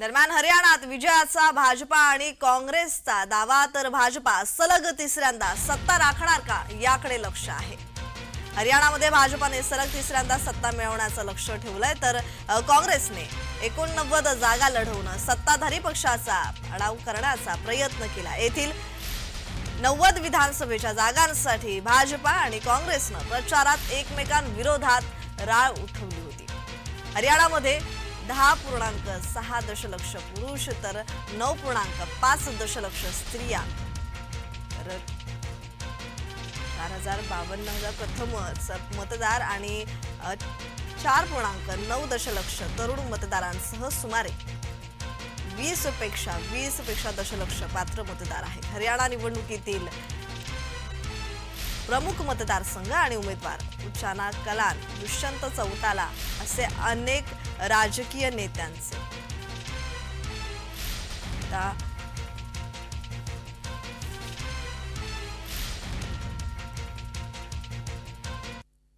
दरम्यान हरियाणात विजयाचा भाजपा आणि काँग्रेसचा दावा तर भाजपा सलग तिसऱ्यांदा सत्ता राखणार का याकडे लक्ष आहे. हरियाणामध्ये भाजपाने सलग तिसऱ्यांदा सत्ता मिळवण्याचं लक्ष ठेवलंय तर काँग्रेसने एकोणनव्वद जागा लढवणं सत्ताधारी पक्षाचा अडाव करण्याचा प्रयत्न केला. येथील नव्वद विधानसभेच्या जागांसाठी भाजपा आणि काँग्रेसनं प्रचारात एकमेकांविरोधात राळ उठवली होती. हरियाणामध्ये दहा पूर्णांक सहा दशलक्ष पुरुष तर नऊ पूर्णांक पाच दशलक्ष स्त्रिया. तर चार हजार बावन्न हजार प्रथमच मतदार आणि चार पूर्णांक नऊ दशलक्ष तरुण मतदारांसह सुमारे वीसपेक्षा वीसपेक्षा दशलक्ष पात्र मतदार आहेत. हरियाणा निवडणुकीतील प्रमुख मतदारसंघ आणि उमेदवार. उच्चाना कलान दुष्यंत चौताला असे अनेक राजकीय नेत्यांचे. आता